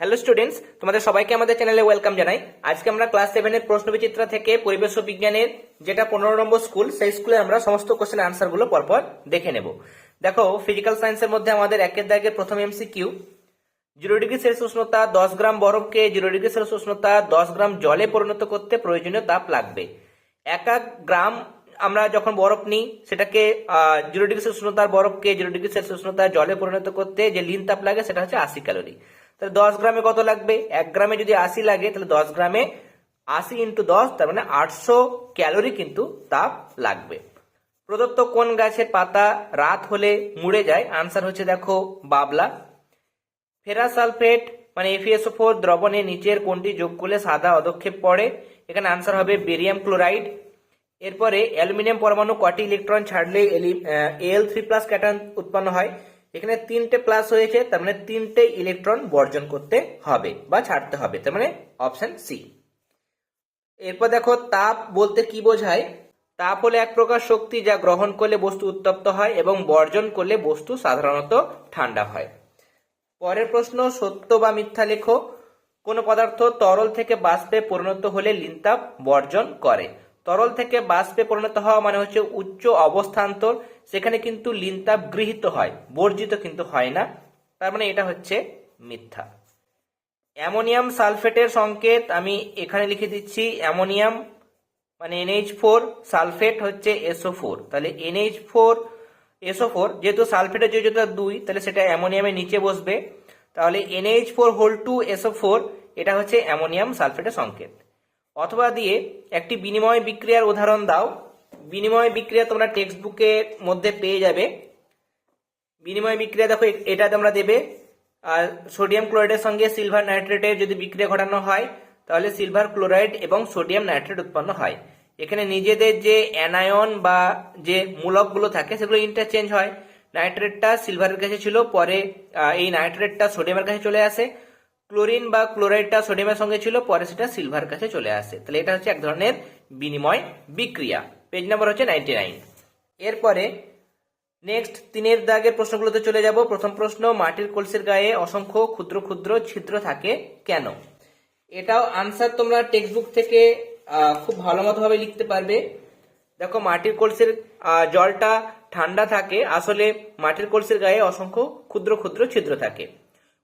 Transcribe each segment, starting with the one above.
Hello students তোমাদের সবাইকে আমাদের চ্যানেলে ওয়েলকাম জানাই। আজকে আমরা ক্লাস সেভেনের প্রশ্ন বিচিত্রা থেকে পরিবেশ ও বিজ্ঞানের যেটা পনেরো নম্বর স্কুল সেই স্কুলে আমরা সমস্ত কোশ্চেন আনসারগুলো পরপর দেখে নেব। দেখো ফিজিক্যাল সায়েন্সের মধ্যে আমাদের একের দাগের প্রথম এমসিকিউ জিরো ডিগ্রি সেলসিয়াস উষ্ণতা দশ গ্রাম বরফকে জিরো ডিগ্রি সেলসিয়াস উষ্ণতা দশ গ্রাম জলে পরিণত করতে প্রয়োজনীয় তাপ লাগবে। এক এক গ্রাম আমরা যখন বরফ নিই, সেটাকে জিরো ডিগ্রি সেলসিয়াস উষ্ণতার বরফকে জিরো ডিগ্রি সেলসিয়াস উষ্ণতার জলে পরিণত করতে যে লিন তাপ লাগে, সেটা হচ্ছে আশি ক্যালোরি তাহলে দশ গ্রামে কত লাগবে? এক গ্রামে যদি আশি লাগে, তাহলে দশ গ্রামে আশি ইন্টু দশ, তার মানে আটশো ক্যালোরি কিন্তু তাপ লাগবে। প্রদত্ত কোন গাছের পাতা রাত হলে মুড়ে যায়? আনসার হচ্ছে দেখো, বাবলা। ফেরাস সালফেট মানে এফিএসও ফোর দ্রবণে নিচের কোনটি যোগ করলে সাদা অদক্ষেপ পড়ে। এখানে আনসার হবে বেরিয়াম ক্লোরাইড। এরপরে অ্যালুমিনিয়াম পরমাণু কটি ইলেকট্রন ছাড়লে এল থ্রি প্লাস ক্যাটায়ন উৎপন্ন হয়? এখানে তিনটে প্লাস হয়েছে, তার মানে তিনটে ইলেকট্রন বর্জন করতে হবে বা ছাড়তে হবে, তার মানে অপশন সি এরপর দেখো তাপ বলতে কি বোঝায়? তাপ হলো এক প্রকার শক্তি যা গ্রহণ করলে বস্তু উত্তপ্ত হয় এবং বর্জন করলে বস্তু সাধারণত ঠান্ডা হয়। পরের প্রশ্ন, সত্য বা মিথ্যা লেখো। কোন পদার্থ তরল থেকে বাষ্পে পরিণত হলে লিনতাপ বর্জন করে। তরল থেকে বাষ্পে পরিণত হওয়া মানে হচ্ছে উচ্চ অবস্থান্তর সেখানে কিন্তু লিনতাপ গৃহীত হয়, বর্জিত কিন্তু হয় না। তার মানে এটা হচ্ছে মিথ্যা। অ্যামোনিয়াম সালফেটের সংকেত আমি এখানে লিখে দিচ্ছি, অ্যামোনিয়াম মানে এনএইচ ফোর, সালফেট হচ্ছে এসও ফোর। তাহলে এনএইচ ফোর, এসও ফোর যেহেতু সালফেটের যোজ্যতা দুই, তাহলে সেটা অ্যামোনিয়ামের নিচে বসবে। তাহলে NH four whole two SO four, এটা হচ্ছে অ্যামোনিয়াম সালফেটের সংকেত। অথবা দিয়ে একটি বিনিময় বিক্রিয়ার উদাহরণ দাও। বিনিময় বিক্রিয়া তোমরা টেক্সট বুকের মধ্যে পেয়ে যাবে। বিনিময় বিক্রিয়া দেখো, এটা তোমরা দেবে। আর সোডিয়াম ক্লোরাইডের সঙ্গে সিলভার নাইট্রেটের যদি বিক্রিয়া ঘটানো হয়, তাহলে সিলভার ক্লোরাইড এবং সোডিয়াম নাইট্রেট উৎপন্ন হয়। এখানে নিজেদের যে অ্যানায়ন বা যে মূলকগুলো থাকে, সেগুলো ইন্টারচেঞ্জ হয়। নাইট্রেটটা সিলভারের কাছে ছিল, পরে এই নাইট্রেটটা সোডিয়ামের কাছে চলে আসে। ক্লোরিন বা ক্লোরাইডটা সোডিয়ামের সঙ্গে ছিল, পরে সেটা সিলভার কাছে চলে আসে। তাহলে এটা হচ্ছে এক ধরনের বিনিময় বিক্রিয়া। পেজ নাম্বার হচ্ছে নাইনটি নাইন এরপরে নেক্সট তিনের দাগের প্রশ্নগুলোতে চলে যাব। প্রথম প্রশ্ন, মাটির কলসির গায়ে অসংখ্য ক্ষুদ্র ক্ষুদ্র ছিদ্র থাকে কেন? এটাও আনসার তোমরা টেক্সট বুক থেকে খুব ভালো মতো ভাবে লিখতে পারবে। দেখো, মাটির কলসির জলটা ঠান্ডা থাকে, আসলে মাটির কলসির গায়ে অসংখ্য ক্ষুদ্র ক্ষুদ্র ছিদ্র থাকে।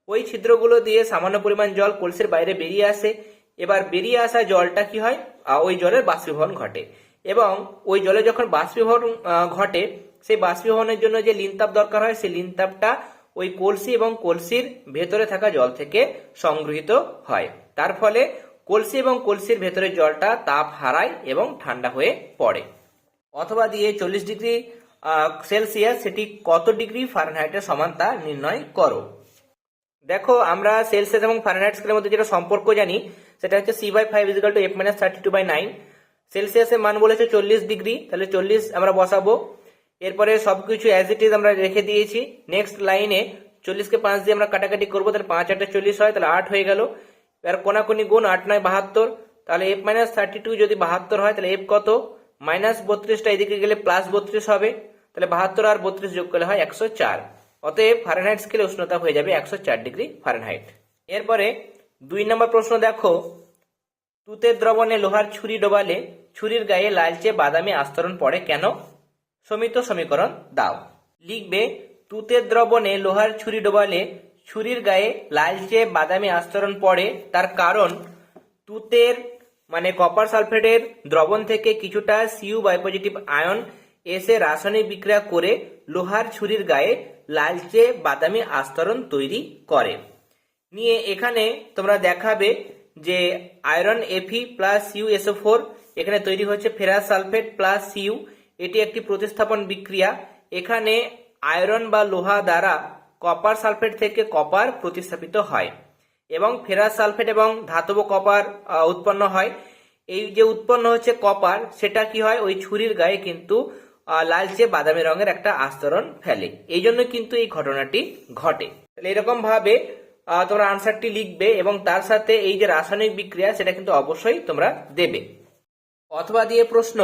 ওই ছিদ্রগুলো দিয়ে সামান্য পরিমাণ জল কলসির বাইরে বেরিয়ে আসে। এবার বেরিয়ে আসা জলটা কি হয়? ওই জলের বাষ্পীভবন ঘটে। এবং ওই জলে যখন বাষ্পীভবন ঘটে, সেই বাষ্পীভবনের জন্য যে লিনতাপ দরকার হয়, সেই লিনতাপটা ওই কলসি এবং কলসির ভেতরে থাকা জল থেকে সংগৃহীত হয়। তার ফলে কলসি এবং কলসির ভেতরে জলটা তাপ হারায় এবং ঠান্ডা হয়ে পড়ে। অথবা দিয়ে চল্লিশ ডিগ্রি সেলসিয়াস, সেটি কত ডিগ্রি ফারেনহাইটের সমান তা নির্ণয় করো। দেখো, আমরা সেলসিয়াস এবং ফারেনহাইট স্কেলের মধ্যে যেটা সম্পর্ক জানি, সেটা হচ্ছে C by five equal to F minus thirty two by nine সেলসিয়াসের মান বলেছে চল্লিশ ডিগ্রি, তাহলে চল্লিশ আমরা বসাবো। এরপরে সবকিছু অ্যাজ ইট ইজ আমরা রেখে দিয়েছি। নেক্সট লাইনে চল্লিশকে পাঁচ দিয়ে আমরা কাটাকাটি করব, তাহলে পাঁচ আটটা চল্লিশ হয়, তাহলে আট হয়ে গেল। এবার কোনাকুনি গুণ আট নয় বাহাত্তর, তাহলে এফ মাইনাস থার্টি টু যদি বাহাত্তর হয়, তাহলে এফ কত? মাইনাস বত্রিশটা এদিকে গেলে প্লাস বত্রিশ হবে, তাহলে বাহাত্তর আর বত্রিশ যোগ করলে হয় একশো চার। অতএব ফারেনহাইট স্কেলে উষ্ণতা হয়ে যাবে একশো চার ডিগ্রি ফারেনহাইট এরপরে দুই নম্বর প্রশ্ন দেখো। তুতের দ্রবণে লোহার ছুরি ডোবালে ছুরির গায়ে লালচে বাদামি আস্তরণ পড়ে কেন? সমিত সমীকরণ দাও। লিখবে তুতের দ্রবণে লোহার ছুরি ডোবালে ছুরির গায়ে লালচে বাদামি আস্তরণ পড়ে। তার কারণ, তুতের মানে কপার সালফেটের দ্রবণ থেকে কিছুটা সিউ বায়োপজিটিভ আয়ন এসে রাসায়নিক বিক্রিয়া করে লোহার ছুরির গায়ে লালচে বাদামি আস্তরণ তৈরি করে। নিয়ে এখানে তোমরা দেখাবে যে iron Fe plus Cu SO four এখানে তৈরি হচ্ছে ফেরাস সালফেট প্লাস সিউ। এটি একটি প্রতিস্থাপন বিক্রিয়া। এখানে আয়রন বা লোহা দ্বারা কপার সালফেট থেকে কপার প্রতিস্থাপিত হয় এবং ফেরাস সালফেট এবং ধাতব কপার উৎপন্ন হয়। এই যে উৎপন্ন হচ্ছে কপার, সেটা কি হয়? ওই ছুরির গায়ে কিন্তু লালচে বাদামি রঙের একটা আস্তরণ ফেলে। এই জন্য কিন্তু এই ঘটনাটি ঘটে। এরকম ভাবে তোমরা আনসারটি লিখবে এবং তার সাথে এই যে রাসায়নিক বিক্রিয়া, সেটা কিন্তু অবশ্যই তোমরা দেবে। অথবা দিয়ে প্রশ্ন,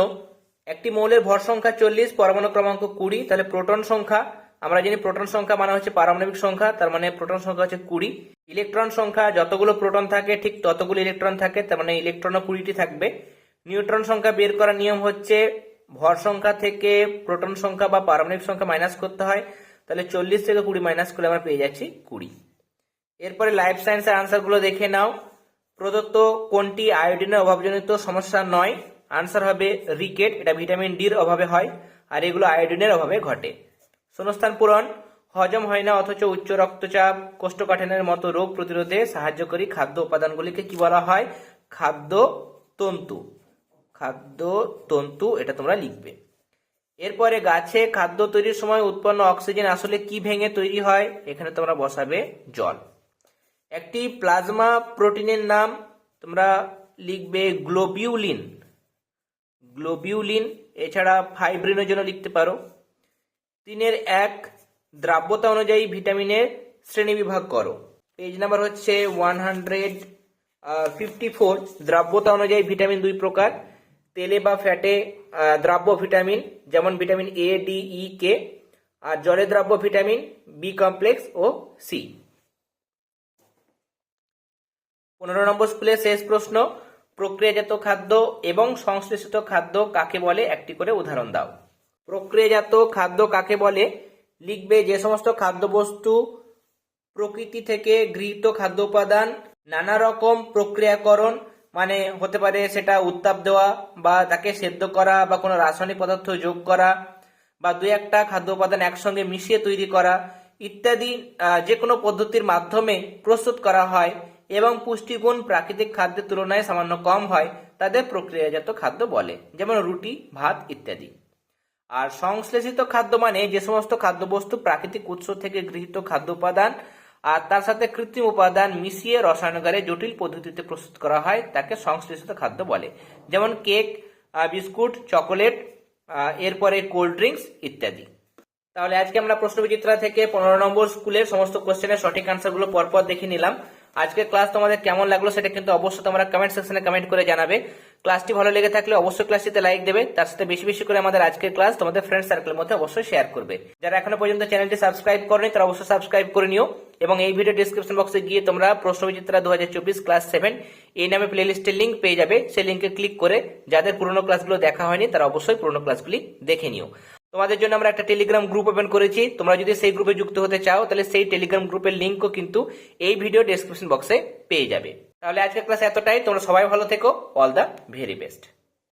একটি মৌলের ভর সংখ্যা চল্লিশ, পরমাণু ক্রমাঙ্ক কুড়ি, তাহলে প্রোটন সংখ্যা, আমরা জানি প্রোটন সংখ্যা মানে হচ্ছে পারমাণবিক সংখ্যা, তার মানে প্রোটন সংখ্যা হচ্ছে কুড়ি। ইলেকট্রন সংখ্যা, যতগুলো প্রোটন থাকে, ঠিক ততগুলো ইলেকট্রন থাকে, তার মানে ইলেকট্রনও কুড়িটি থাকবে। নিউট্রন সংখ্যা বের করার নিয়ম হচ্ছে, ভর সংখ্যা থেকে প্রোটন সংখ্যা বা পারমাণবিক সংখ্যা মাইনাস করতে হয়, তাহলে চল্লিশ থেকে কুড়ি মাইনাস করলে আমরা পেয়ে যাচ্ছি কুড়ি। এরপরে লাইফ সায়েন্সের আনসারগুলো দেখে নাও। প্রদত্ত কোনটি আয়োডিনের অভাবজনিত সমস্যা নয় আনসার হবে রিকেট এটা ভিটামিন ডির অভাবে হয়, আর এগুলো আয়োডিনের অভাবে ঘটে। শূন্যস্থান পূরণ, হজম হয় না, অথচ উচ্চ রক্তচাপ, কোষ্ঠকাঠিন্যের মতো রোগ প্রতিরোধে সাহায্যকারী খাদ্য উপাদানগুলিকে কি বলা হয়? খাদ্য তন্তু। খাদ্য তন্তু, এটা তোমরা লিখবে। এরপরে গাছে খাদ্য তৈরির সময় উৎপন্ন অক্সিজেন আসলে কি ভেঙে তৈরি হয়? এখানে তোমরা বসাবে জল। একটি প্লাজমা প্রোটিনের নাম তোমরা লিখবে গ্লোবিউলিন। গ্লোবিউলিন এছাড়া ফাইব্রিনের জন্য লিখতে পারো। তিনের এক, দ্রাব্যতা অনুযায়ী ভিটামিনের শ্রেণীবিভাগ করো। পেজ নাম্বার হচ্ছে ওয়ান হান্ড্রেড ফিফটি ফোর দ্রাব্যতা অনুযায়ী ভিটামিন দুই প্রকার, তেলে বা ফ্যাটে দ্রাব্য ভিটামিন যেমন vitamin A D E K আর জলে দ্রাব্য ভিটামিন বি কমপ্লেক্স ও সি পনেরো নম্বর স্কুলের শেষ প্রশ্ন প্রক্রিয়াজাত খাদ্য এবং সংশ্লেষিত খাদ্য কাকে বলে? একটি করে উদাহরণ দাও। প্রক্রিয়াজাত খাদ্য কাকে বলে? লিখবে যে সমস্ত খাদ্যবস্তু প্রকৃতি থেকে গৃহীত খাদ্য উপাদান, নানা রকম প্রক্রিয়াকরণ মানে হতে পারে সেটা উত্তাপ দেওয়া বা তাকে সেদ্ধ করা বা কোনো রাসায়নিক পদার্থ যোগ করা বা দু একটা খাদ্য উপাদান একসঙ্গে মিশিয়ে তৈরি করা ইত্যাদি যে কোনো পদ্ধতির মাধ্যমে প্রস্তুত করা হয়। এবং পুষ্টিগুণ প্রাকৃতিক খাদ্যের তুলনায় সামান্য কম হয়, তাদের প্রক্রিয়াজাত খাদ্য বলে, যেমন রুটি, ভাত ইত্যাদি। আর সংশ্লেষিত খাদ্য মানে যে সমস্ত খাদ্যবস্তু প্রাকৃতিক উৎস থেকে গৃহীত খাদ্য উপাদান আর তার সাথে কৃত্রিম উপাদান মিশিয়ে রসায়নাগারে জটিল পদ্ধতিতে প্রস্তুত করা হয়, তাকে সংশ্লেষিত খাদ্য বলে। যেমন কেক বিস্কুট, চকোলেট এরপরে কোল্ড ড্রিঙ্কস ইত্যাদি। তাহলে আজকে আমরা প্রশ্ন বিচিত্রা থেকে পনেরো নম্বর স্কুলের সমস্ত কোশ্চেনের সঠিক আনসারগুলো পরপর দেখে নিলাম। আজকের ক্লাস তোমাদের কেমন লাগল সেটা কিন্তু অবশ্যই তোমরা কমেন্ট সেকশনে কমেন্ট করে জানাবে। ক্লাসটি ভালো লেগে থাকলে অবশ্যই ক্লাসটিতে লাইক দেবে, তার সাথে বেশি বেশি করে আমাদের আজকের ক্লাস তোমাদের ফ্রেন্ড সার্কেলের মধ্যে অবশ্যই শেয়ার করবে। যারা এখনও পর্যন্ত চ্যানেলটি সাবস্ক্রাইব করেনি, তারা অবশ্যই সাবস্ক্রাইব করে নিও এবং এই ভিডিও ডিসক্রিপশন বক্সে গিয়ে তোমরা প্রশ্নবিচিত্রা দু হাজার চব্বিশ ক্লাস সেভেন এই নামে প্লেলিস্টের লিঙ্ক পেয়ে যাবে। সেই লিঙ্কে ক্লিক করে যাদের পুরনো ক্লাসগুলো দেখা হয়নি, তারা অবশ্যই পুরনো ক্লাসগুলি দেখে নিও। তোমাদের জন্য আমরা একটা টেলিগ্রাম গ্রুপ ওপেন করেছি। তোমরা যদি সেই গ্রুপে যুক্ত হতে চাও, তাহলে সেই টেলিগ্রাম গ্রুপের লিঙ্কও কিন্তু এই ভিডিও ডেসক্রিপশন বক্সে পেয়ে যাবে। তাহলে আজকের ক্লাস এতটাই। তোমরা সবাই ভালো থেকো। All the very best